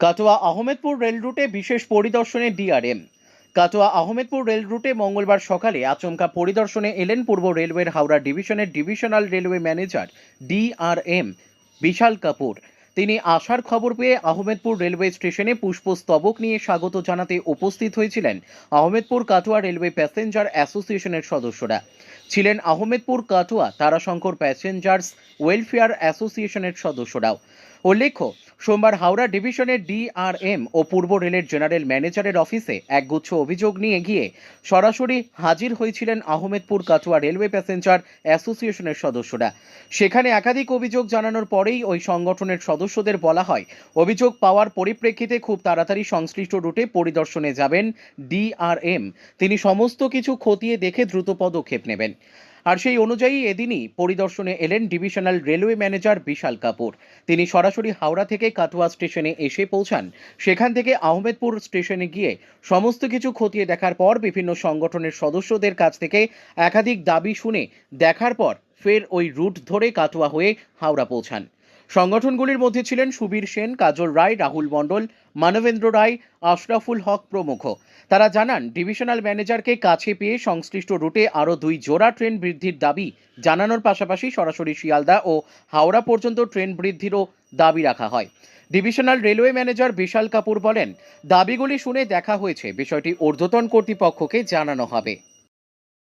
Katwa Ahmedpur rail রুটে বিশেষ পরিদর্শনে ডিআরএম। কাটোয়া আহমেদপুর রেল রুটে মঙ্গলবার সকালে আচমকা পরিদর্শনে এলেন পূর্ব রেলওয়ের হাওড়া ডিভিশনের ডিভিশনাল রেলওয়ে ম্যানেজার ডিআরএম, বিশাল কাপুর। তিনি আসার খবর পেয়ে আহমেদপুর রেলওয়ে স্টেশনে পুষ্পস্তবক নিয়ে স্বাগত জানাতে উপস্থিত হয়েছিলেন আহমেদপুর কাটোয়া রেলওয়ে প্যাসেঞ্জার অ্যাসোসিয়েশনের সদস্যরা। ছিলেন আহমেদপুর কাটোয়া তারাশঙ্কর প্যাসেঞ্জার্স ওয়েলফেয়ার অ্যাসোসিয়েশনের সদস্যরাও। উল্লেখ্য, সোমবার হাওড়া ডিভিশনের ডিআরএম ও পূর্ব রেলের জেনারেল ম্যানেজারের অফিসে একগুচ্ছ অভিযোগ নিয়ে গিয়ে সরাসরি হাজির হয়েছিলেন আহমেদপুর কাটোয়া রেলওয়ে প্যাসেঞ্জার অ্যাসোসিয়েশনের সদস্যরা। সেখানে একাধিক অভিযোগ জানানোর পরেই ওই সংগঠনের সদস্যদের বলা হয়। অভিযোগ পাওয়ার পরিপ্রেক্ষিতে খুব তাড়াতাড়ি সংশ্লিষ্ট রুটে পরিদর্শনে যাবেন ডিআরএম। তিনি সমস্ত কিছু খতিয়ে দেখে দ্রুত পদক্ষেপ নেবেন। আর সেই অনুযায়ী এদিনই পরিদর্শনে এলেন divisional railway manager Vishal Kapoor. তিনি সরাসরি হাওড়া থেকে কাটোয়া স্টেশনে এসে পৌঁছান। সেখান থেকে আহমেদপুর স্টেশনে গিয়ে সমস্ত কিছু খতিয়ে দেখার পর বিভিন্ন সংগঠনের সদস্যদের কাছ থেকে একাধিক দাবি শুনে দেখার পর ফের ওই রুট ধরে কাটোয়া হয়ে হাওড়া পৌঁছান। সংগঠনগুলির মধ্যে ছিলেন সুবীর সেন, কাজল রায়, রাহুল মণ্ডল, মানবেন্দ্র রায়, আশরাফুল হক প্রমুখ। তারা জানান, ডিভিশনাল ম্যানেজারকে কাছে পেয়ে সংশ্লিষ্ট রুটে আরও দুই জোড়া ট্রেন বৃদ্ধির দাবি জানানোর পাশাপাশি সরাসরি শিয়ালদা ও হাওড়া পর্যন্ত ট্রেন বৃদ্ধিরও দাবি রাখা হয়। Divisional railway manager Vishal Kapoor বলেন, দাবিগুলি শুনে দেখা হয়েছে। বিষয়টি ঊর্ধ্বতন কর্তৃপক্ষকে জানানো হবে।